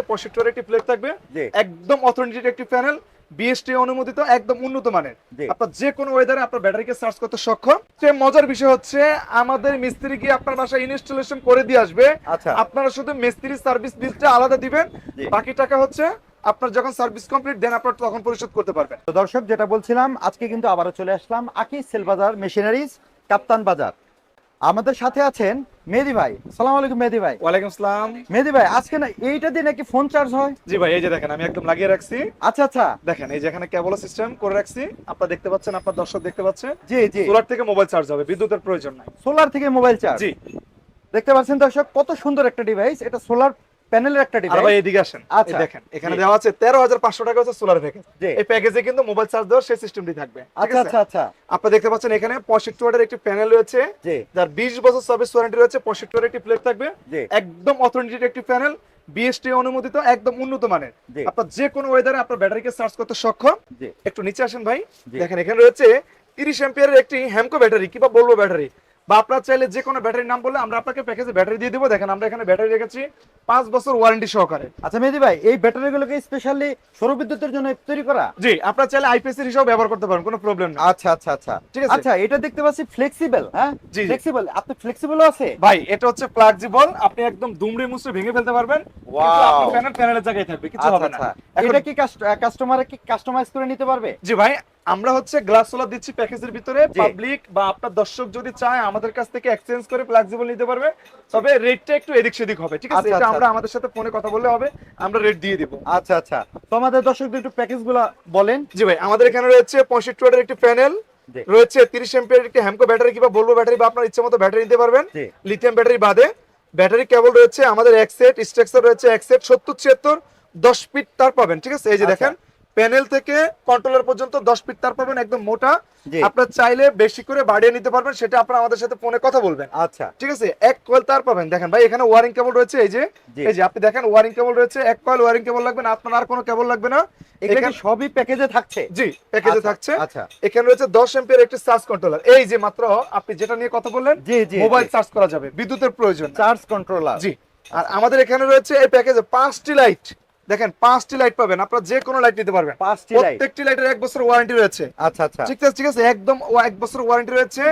পঁয়ষট্টি একটি প্লেট থাকবে। একদম অথেন্টিক একটি প্যানেল বিএসটি অনুমোদিত একদম উন্নত মানের। আপনার যে কোনো ওয়েদারে আপনার ব্যাটারিকে চার্জ করতে সক্ষম। সে মজার বিষয় হচ্ছে আমাদের মিস্ত্রি গিয়ে আপনার বাসায় ইনস্টলেশন করে দিয়ে আসবে। আচ্ছা। আপনারা শুধু মিস্ত্রি সার্ভিস বিলটা আলাদা দিবেন। বাকি টাকা হচ্ছে আপনার যখন সার্ভিস কমপ্লিট দেন আপনার তখন পরিশোধ করতে পারবেন। তো দর্শক যেটা বলছিলাম আজকে কিন্তু আবারও চলে আসলাম আকি সেল বাজার মেশিনারিজ কাপ্তান বাজার। আমাদের সাথে আছেন মেহেদি ভাই। সালাম আলাইকুম মেহেদি ভাই। ওয়ালাইকুম আসসালাম মেহেদি ভাই আজকে না এইটা দিয়ে নাকি ফোন চার্জ হয়? জি ভাই এই যে দেখেন আমি একদম লাগিয়ে রাখছি। আচ্ছা আচ্ছা। দেখেন এই যে এখানে কেবল সিস্টেম করে রাখছি। আপনারা দেখতে পাচ্ছেন আপনার দর্শক দেখতে পাচ্ছে। জি জি। সোলার থেকে মোবাইল চার্জ হবে বিদ্যুতের প্রয়োজন নাই। সোলার থেকে মোবাইল চার্জ জি। দেখতে পাচ্ছেন দর্শক কত সুন্দর একটা ডিভাইস এটা সোলার প্যানেলের একটা আর ভাই এদিকে আসেন। আচ্ছা। দেখেন এখানে দেওয়া আছে তেরো হাজার পাঁচশো টাকা হচ্ছে সোলার প্যাকেজ এই প্যাকেজে কিন্তু মোবাইল চার্জ দেওয়ার সেই সিস্টেমটি থাকবে। আচ্ছা আচ্ছা আচ্ছা। আপনারা দেখতে পাচ্ছেন এখানে পঁয়ষট্টি ওয়াটের একটি প্যানেল রয়েছে। যার বিশ বছর সার্ভিস ওয়ারেন্টি রয়েছে পঁয়ষট্টি ওয়াটের একটি প্লেট থাকবে। একদম অথেন্টিক একটি প্যানেল বিএসটি অনুমোদিত একদম উন্নত মানের। আপনার যে কোনো ওয়েদারে আপনার ব্যাটারিকে চার্জ করতে সক্ষম। একটু নিচে আসেন ভাই। দেখেন এখানে রয়েছে তিরিশ এম্পিয়ারের একটি হ্যামকো ব্যাটারি কিংবা বলব ব্যাটারি বা আপনার চাইলে যে কোনো ব্যাটারির নাম বললে আমরা আপনাকে প্যাকেজে ব্যাটারি দিয়ে দেবো। দেখেন আমরা এখানে ব্যাটারি রেখেছি পাঁচ বছর ওয়ারেন্টি সহকারে। আচ্ছা মেহেদি ভাই এই ব্যাটারিগুলোকে স্পেশালি সৌর বিদ্যুতের জন্য তৈরি করা? জি আপনার চাইলে আইপিএস হিসাবে ব্যবহার করতে পারেন কোনো প্রবলেম না আচ্ছা আচ্ছা আচ্ছা। ঠিক আছে। আচ্ছা এটা দেখতে পাচ্ছি ফ্লেক্সিবল হ্যাঁ? জি। ফ্লেক্সিবল আপনি ফ্লেক্সিবলও আছে? ভাই এটা হচ্ছে ফ্লেক্সিবল আপনি একদম দুমড়ে মুচড়ে ভেঙে ফেলতে পারবেন। Wow. প্যানেল প্যানেলের জায়গায় থাকবে কিছু আচ্ছা হবে না। আচ্ছা। এটা কি কাস্টমারে কি কাস্টমাইজ করে নিতে পারবে? জি ভাই আমরা হচ্ছে গ্লাস সোলার দিচ্ছি প্যাকেজের ভিতরে পাবলিক বা আপনার দর্শক যদি চায় আমাদের কাছ থেকে এক্সচেঞ্জ করে ফ্লেক্সিবল নিতে পারবে। তবে রেটটা একটু এদিক সেদিক হবে ঠিক আছে? আচ্ছা, এটা আচ্ছা, আমরা আমাদের সাথে ফোনে কথা বললে হবে আমরা রেট দিয়ে দিব। আচ্ছা আচ্ছা। তো আমাদের দর্শকদের একটু প্যাকেজগুলো বলেন। জি ভাই আমাদের এখানে রয়েছে পঁয়ষট্টি ওয়াটের একটি প্যানেল রয়েছে তিরিশ এম্পিয়ার একটি হ্যামকো ব্যাটারি কিংবা বলব ব্যাটারি বা আপনার ইচ্ছে মতো ব্যাটারি নিতে পারবেন। লিথিয়াম ব্যাটারি বাদে। ব্যাটারি কেবল রয়েছে আমাদের এক সেট স্ট্রাকচার রয়েছে এক সেট সত্তর ছিয়াত্তর দশ ফিট তার পাবেন ঠিক আছে? এই যে আচ্ছা। দেখেন প্যানেল থেকে কন্ট্রোলার পর্যন্ত দশ ফিট তার পাবেন একদম মোটা। আপনার চাইলে বেশি করে বাড়িয়ে নিতে পারবেন সেটা আপনারা আমাদের সাথে ফোনে কথা বলবেন। আচ্ছা। ঠিক আছে? এক কয়েল তার পাবেন। দেখেন ভাই এখানে ওয়ারিং কেবল রয়েছে এই যে। এই যে আপনি দেখেন ওয়ারিং কেবল রয়েছে এক কয়েল ওয়ারিং কেবল লাগবে না আপনার আর কোনো কেবল লাগবে না। এখানে- সবই প্যাকেজে থাকছে? জি প্যাকেজে আচ্ছা, থাকছে। আচ্ছা। এখানে রয়েছে দশ এম্পিয়ার একটি চার্জ কন্ট্রোলার এই যে মাত্র আপনি যেটা নিয়ে কথা বললেন জি জি মোবাইল চার্জ করা যাবে বিদ্যুতের প্রয়োজন। চার্জ কন্ট্রোলার জি। আর আমাদের এখানে রয়েছে এই প্যাকেজে পাঁচটি লাইট দেখেন পাঁচটি লাইট পাবেন আপনারা যে কোনো লাইট নিতে পারবেন। পাঁচটি প্রত্যেকটি লাইটের এক বছর ওয়ারেন্টি রয়েছে। আচ্ছা আচ্ছা। ঠিক আছে ঠিক আছে একদম এক বছর ওয়ারেন্টি রয়েছে।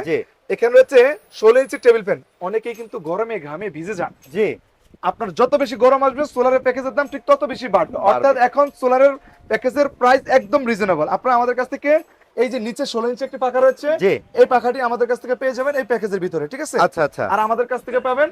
এখানে রয়েছে ষোলো ইঞ্চি টেবিল ফ্যান অনেকেই কিন্তু গরমে ঘামে ভিজে যান। জি। আপনার যত বেশি গরম আসবে সোলারের প্যাকেজের দাম ঠিক তত বেশি বাড়বে। অর্থাৎ এখন সোলারের প্যাকেজের প্রাইস একদম রিজনেবল আপনারা আমাদের কাছ থেকে এই যে নিচে ষোলো ইঞ্চি একটি পাখা রয়েছে এই পাখাটি আমাদের কাছ থেকে পেয়ে যাবেন এই প্যাকেজের ভিতরে ঠিক আছে? আচ্ছা আচ্ছা। আর আমাদের কাছ থেকে পাবেন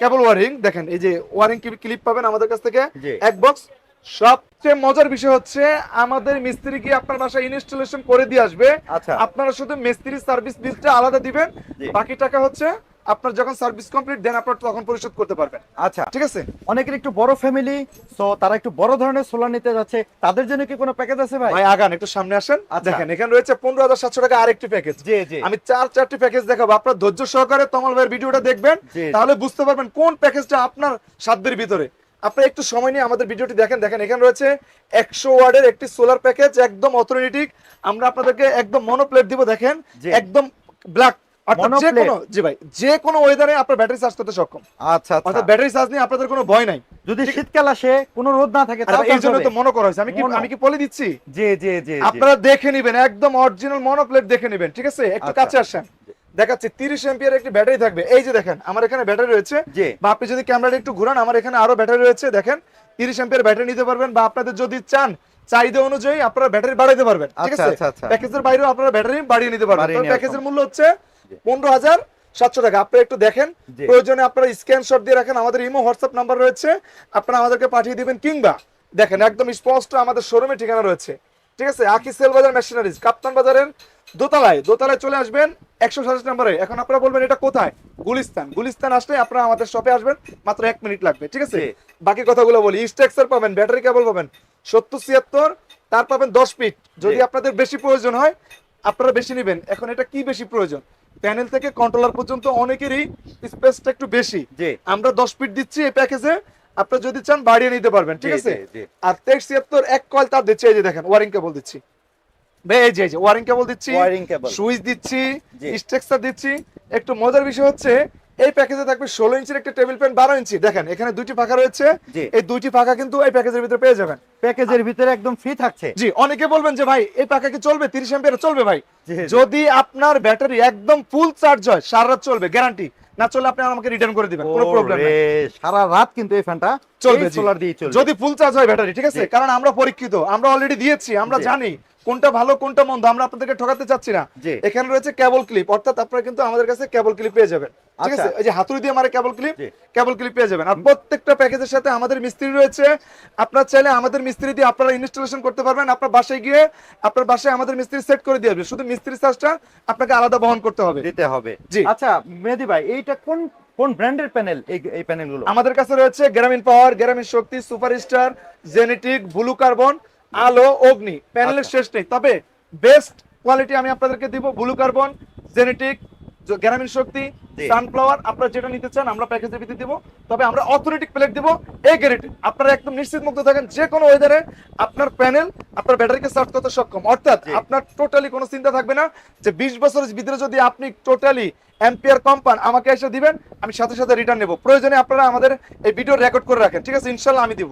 কেবল ওয়ারিং দেখেন এই যে ওয়ারিং ক্লিপ পাবেন আমাদের কাছ থেকে। এক বক্স সবচেয়ে মজার বিষয় হচ্ছে আমাদের মিস্ত্রি কি আপনার বাসায় ইনস্টলেশন করে দিয়ে আসবে? আচ্ছা। আপনারা শুধু মিস্ত্রি সার্ভিস বিলটা আলাদা দিবেন। বাকি টাকা হচ্ছে আপনার যখন সার্ভিস কমপ্লিট দেন আপনার তখন পরিশোধ করতে পারবেন। আচ্ছা। ঠিক আছে? অনেকের একটু বড় ফ্যামিলি সো তারা একটু বড় ধরনের সোলার নিতে যাচ্ছে। তাদের জন্য কি কোনো প্যাকেজ আছে ভাই? ভাই আগান একটু সামনে আসেন। আচ্ছা। দেখেন এখানে রয়েছে পনেরো হাজার সাতশো টাকা আরেকটি প্যাকেজ জি জি। আমি চার চারটি প্যাকেজ দেখাবো। আপনার ধৈর্য সহকারে তমাল ভাইয়ের ভিডিওটা দেখবেন। তাহলে বুঝতে পারবেন কোন প্যাকেজটা আপনার সাধ্যের ভিতরে। আপনি একটু সময় নিয়ে আমাদের ভিডিওটি দেখেন। দেখেন এখানে রয়েছে একশো ওয়ার্ডের একটি সোলার প্যাকেজ একদম অথরিটিক আমরা আপনাদেরকে একদম মনোপ্লেট দিব দেখেন। একদম ব্ল্যাক অর্থাৎ যে কোনো জি ভাই যে কোনো ওয়েদারে আপনার ব্যাটারি চার্জ করতে সক্ষম। আচ্ছা অর্থাৎ আচ্ছা ব্যাটারি চার্জ নিয়ে আপনাদের কোনো ভয় নাই। যদি শীতকাল আসে কোনো রোদ না থাকে আর এই জন্য তো মনে করা হয়েছে আমি কি আমি কি বলে দিচ্ছি? জি জি জি জি। আপনারা দেখে নেবেন একদম অরিজিনাল মনোপ্লেট দেখে নেবেন ঠিক আছে? একটু আচ্ছা। কাছে আসেন। দেখাচ্ছি তিরিশ এম্পিয়ার একটি ব্যাটারি থাকবে। এই যে দেখেন আমার এখানে ব্যাটারি রয়েছে। বা আপনি যদি ক্যামেরাটা একটু ঘুরান আমার এখানে আরও ব্যাটারি রয়েছে দেখেন। তিরিশ এম্পিয়ার ব্যাটারি নিতে পারবেন বা আপনাদের যদি চান চাহিদা অনুযায়ী আপনারা ব্যাটারি বাড়াইতে পারবেন ঠিক আছে। প্যাকেজের বাইরেও আপনারা ব্যাটারি বাড়িয়ে নিতে পারবেন। প্যাকেজের মূল্য হচ্ছে। পনেরো হাজার সাতশো টাকা। আপনারা একটু দেখেন। প্রয়োজনে আপনারা স্ক্রিনশট দিয়ে রাখেন। আমাদের ইমো হোয়াটসঅ্যাপ নাম্বার রয়েছে। আপনারা আমাদেরকে পাঠিয়ে দিবেন কিংবা দেখেন একদম স্পষ্ট আমাদের শোরুমে ঠিকানা রয়েছে। ঠিক আছে? আকি সেল বাজার মেশিনারিজ কাপ্তান বাজারের দোতলায়। দোতলায় চলে আসবেন একশো সাতাশ নম্বরে। এখন আপনারা বলবেন এটা কোথায়? গুলিস্তান। গুলিস্তান আসলে আপনারা আমাদের শপে আসবেন। মাত্র এক মিনিট লাগবে। ঠিক আছে। বাকি কথাগুলো বলি। স্ট্রাকচার পাবেন ব্যাটারি কেবল পাবেন। সত্তর ছিয়াত্তর তার পাবেন দশ ফিট যদি আপনাদের বেশি প্রয়োজন হয় আপনারা বেশি নেবেন। এখন এটা কি বেশি প্রয়োজন? প্যানেল থেকে কন্ট্রোলার পর্যন্ত অনেকেরই স্পেসটা একটু বেশি। আমরা দশ ফিট দিচ্ছি এই প্যাকেজে আপনি যদি চান বাড়িয়ে নিতে পারবেন ঠিক আছে। আর তেইশ ছিয়াত্তর এক কয়েল তার দিচ্ছি এই যে দেখেন ওয়ারিং কেবল দিচ্ছি। এই যে ওয়ারিং কেবল দিচ্ছি। সুইচ দিচ্ছি। স্ট্রাকচার দিচ্ছি। একটু মজার বিষয় হচ্ছে এই প্যাকেজে থাকবে ষোলো ইঞ্চির একটা টেবিল ফ্যান বারো ইঞ্চি। দেখেন এখানে দুইটি পাখা রয়েছে। এই দুইটি পাখা কিন্তু এই প্যাকেজের ভিতরে পেয়ে যাবেন। প্যাকেজের ভিতরে একদম ফ্রি থাকছে। জি অনেকে বলবেন যে ভাই এই পাখা কি চলবে? তিরিশ এম্পিয়ার চলবে ভাই। যদি আপনার ব্যাটারি একদম ফুল চার্জ হয় সারা রাত চলবে গ্যারান্টি না চললে আপনি আমাকে রিটার্ন করে দিবেন কোনো প্রবলেম নেই। সারা রাত কিন্তু এই ফ্যানটা চলবে সোলার দিয়ে চলবে। যদি ফুল চার্জ হয় ব্যাটারি ঠিক আছে? কারণ আমরা পরীক্ষিত আমরা অলরেডি দিয়েছি আমরা জানি। কোনটা ভালো কোনটা মন্দ আমরা আপনাদেরকে ঠকাতে চাচ্ছি না। এখানে রয়েছে কেবল ক্লিপ অর্থাৎ আপনারা কিন্তু আমাদের কাছে কেবল ক্লিপ পেয়ে যাবেন। ঠিক আছে? আচ্ছা। এই যে হাতুড়ি দিয়ে মারে কেবল ক্লিপ কেবল ক্লিপ পেয়ে যাবেন। আর প্রত্যেকটা প্যাকেজের সাথে আমাদের মিস্ত্রি রয়েছে। আপনার চাইলে আমাদের মিস্ত্রি দিয়ে আপনারা ইনস্টলেশন করতে পারবেন। আপনার বাসায় গিয়ে আপনার বাসায় আমাদের মিস্ত্রি সেট করে দিয়ে শুধু মিস্ত্রি চার্জটা আপনাকে আলাদা বহন করতে হবে। দিতে হবে। জি। আচ্ছা মেহেদি ভাই এইটা কোন কোন ব্র্যান্ডের প্যানেল এই এই প্যানেলগুলো আমাদের কাছে রয়েছে Grameen power Grameen Shakti superstar genetic blue carbon আলো অগ্নি। প্যানেলের আচ্ছা। শেষ নেই। তবে বেস্ট কোয়ালিটি আমি আপনাদেরকে দিব ব্লু কার্বন জেনেটিক গ্রামীণ শক্তি সানফ্লাওয়ার আপনারা যেটা নিতে চান আমরা প্যাকেজের ভিত্তি দিব। তবে আমরা অথরিটিক প্লেট দিব এই গ্যারেন্টি আপনারা একদম নিশ্চিত মুক্ত থাকেন যে কোনো ওয়েদারে আপনার প্যানেল আপনার ব্যাটারিকে চার্জ করতে সক্ষম। অর্থাৎ আপনার টোটালি কোনো চিন্তা থাকবে না যে বিশ বছরের ভিতরে যদি আপনি টোটালি অ্যাম্পিয়ার কম পান আমাকে এসে দিবেন আমি সাথে সাথে রিটার্ন নেব। প্রয়োজনে আপনারা আমাদের এই ভিডিও রেকর্ড করে রাখেন। ঠিক আছে ইনশাল্লাহ আমি দিব।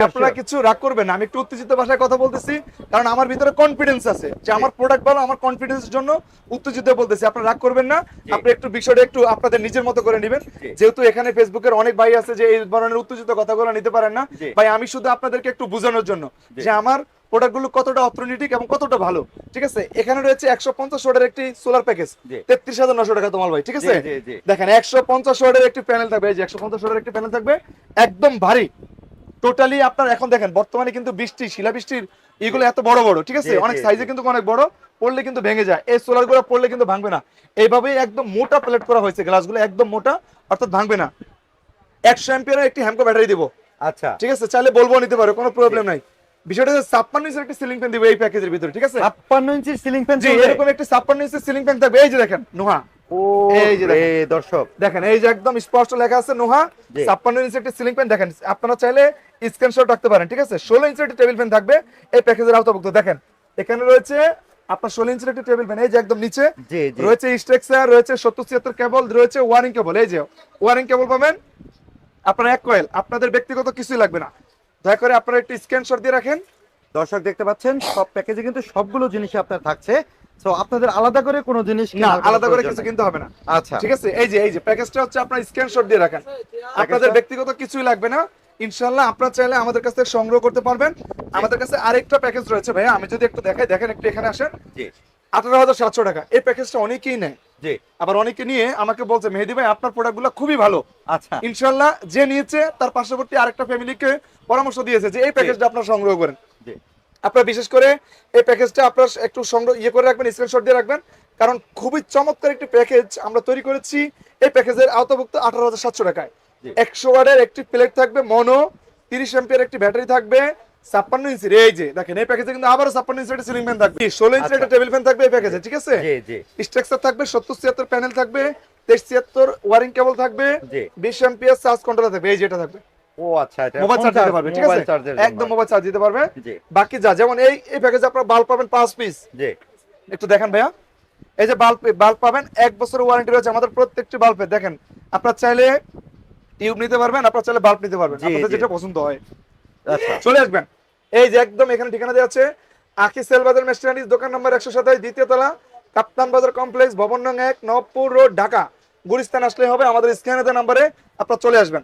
আপনারা কিছু রাগ করবেন না, আমি একটু উত্তেজিত ভাষায় কথা বলতেছি কারণ আমার ভিতরে কনফিডেন্স আছে যে আমার প্রোডাক্ট ভালো আমার কনফিডেন্সের জন্য উত্তেজিত বলতেছি আপনারা রাগ করবেন না। আপনি একটু বিষয়টা একটু আপনাদের নিজের মতো করে নেবেন। যেহেতু এখানে ফেসবুকের অনেক ভাই আছে যে এই ধরনের উত্তেজিত কথাগুলো নিতে পারেন না। ভাই আমি শুধু আপনাদেরকে একটু বোঝানোর জন্য যে আমার প্রোডাক্টগুলো কতটা অর্থনৈতিক এবং কতটা ভালো ঠিক আছে? এখানে রয়েছে একশো পঞ্চাশ ওয়াটের একটি সোলার প্যাকেজ তেত্রিশ হাজার নশো টাকা তোমার ভাই ঠিক আছে। দেখেন একশো পঞ্চাশ ওয়াটের একটি প্যানেল থাকবে এই যে একশো পঞ্চাশ ওয়াটের একটি প্যানেল থাকবে একদম ভারী। টোটালি আপনার এখন দেখেন বর্তমানে কিন্তু বৃষ্টি শিলাবৃষ্টির এগুলো এত বড় বড় ঠিক আছে? অনেক সাইজে কিন্তু অনেক বড় পড়লে কিন্তু ভেঙে যায়। এই সোলারগুলো পড়লে কিন্তু ভাঙবে না। এইভাবেই একদম মোটা প্লেট করা হয়েছে গ্লাসগুলো একদম মোটা অর্থাৎ ভাঙবে না। একশো অ্যাম্পিয়ারের একটি হ্যামকো ব্যাটারি দিব। আচ্ছা। ঠিক আছে? চাইলে বলব নিতে পারো কোনো প্রবলেম নাই। বিষয়টা হচ্ছে ছাপ্পান্ন ইঞ্চের একটি সিলিং ফ্যান দিব এই প্যাকেজের ভিতরে ঠিক আছে? ছাপ্পান্ন ইঞ্চির সিলিং ফ্যান এরকম একটি ছাপ্পান্ন ইঞ্চের সিলিং ফ্যান থাকবে। এই যে দেখেন নোহা। দর্শক। দেখেন এই যে একদম স্পষ্ট লেখা আছে নোহা ছাপ্পান্ন ইঞ্চি একটি সিলিং ফ্যান দেখেন আপনারা চাইলে স্ক্রিনশট রাখতে পারেন ঠিক আছে? ষোলো ইঞ্চি একটি টেবিল ফ্যান থাকবে এই প্যাকেজের আওতাভুক্ত। দেখেন এখানে রয়েছে আপনার ষোলো ইঞ্চির একটি টেবিল ফ্যান এই যে একদম নিচে জি জি। রয়েছে স্ট্রেক্সার রয়েছে সত্তর ছিয়াত্তর কেবল রয়েছে ওয়ারিং কেবল এই যে ওয়ারিং কেবল পাবেন আপনার এক কয়েল আপনাদের ব্যক্তিগত কিছুই লাগবে না। দয়া করে আপনারা একটি স্ক্রিনশট দিয়ে রাখেন। দর্শক দেখতে পাচ্ছেন সব প্যাকেজে কিন্তু সবগুলো জিনিস আপনার থাকছে। তো আপনাদের আলাদা করে কোনো জিনিস না আলাদা করে কিছু কিনতে হবে না। আচ্ছা। ঠিক আছে? এই যে এই যে প্যাকেজটা হচ্ছে আপনার স্ক্রিনশট দিয়ে রাখেন। আপনাদের ব্যক্তিগত কিছুই লাগবে না। ইনশাল্লাহ আপনারা চাইলে আমাদের কাছ থেকে সংগ্রহ করতে পারবেন। আমাদের কাছে আরেকটা প্যাকেজ রয়েছে ভাইয়া। আমি যদি একটু দেখাই দেখেন একটু এখানে আসেন। আঠারো হাজার সাতশো টাকা। এই প্যাকেজটা অনেকেই নেয়। জি। আবার অনেকে নিয়ে আমাকে বলছে মেহেদি ভাই আপনার প্রোডাক্টগুলো খুবই ভালো। আচ্ছা। ইনশাল্লাহ যে নিয়েছে তার পার্শ্ববর্তী আরেকটা ফ্যামিলিকে পরামর্শ দিয়েছে যে এই প্যাকেজটা আপনারা সংগ্রহ করেন। জি। আপনারা বিশেষ করে এই প্যাকেজটা আপনারা একটু সংগ্রহ ইয়ে করে রাখবেন স্ক্রিনশট দিয়ে রাখবেন। কারণ খুবই চমৎকার একটি প্যাকেজ আমরা তৈরি করেছি। এই প্যাকেজের আওতাভুক্ত আঠারো হাজার সাতশো টাকায়। একশো ওয়ার্ডের একটি প্লেট থাকবে মনো তিরিশ এম্পিয়ার একটি ব্যাটারি থাকবে ছাপ্পান্ন ইঞ্চির এই যে দেখেন এই প্যাকেজে কিন্তু আবারও ছাপ্পান্ন ইঞ্চির একটা সিলিং ফ্যান থাকবে। ষোলো ইঞ্চির আচ্ছা। একটা টেবিল ফ্যান থাকবে এই প্যাকেজে ঠিক আছে? স্ট্রাকচার থাকবে সত্তর ছিয়াত্তর প্যানেল থাকবে তেইশ ছিয়াত্তর ওয়ারিং কেবল থাকবে। বিশ এম্পিয়ার চার্জ থাকবে। এই যেটা থাকবে। ও আচ্ছা এটা মোবাইল চার্জ দিতে পারবে ঠিক আছে? একদম মোবাইল চার্জ দিতে পারবে। বাকি যা যেমন এই এই প্যাকেজে আপনারা বাল্ব পাবেন পাঁচ পিস জি। একটু দেখেন ভাইয়া। এই যে বাল্ব বাল্ব পাবেন এক বছরের ওয়ারেন্টি রয়েছে আমাদের প্রত্যেকটি বাল্বে দেখেন আপনারা চাইলে টিউব নিতে পারবেন আপনারা চাইলে বাল্ব নিতে পারবেন। আপনাদের যেটা পছন্দ হয়। আচ্ছা। চলে আসবেন। এই যে একদম এখানে ঠিকানা দেওয়া আছে আখি সেল বাজার মেশিনারিজ দোকান নম্বর একশো সাতাশ দ্বিতীয় তলা কাপ্তান বাজার কমপ্লেক্স ভবন নং এক নবপুর রোড ঢাকা। গুলিস্তান আসলে হবে আমাদের স্ক্যানে নাম্বারে আপনারা চলে আসবেন।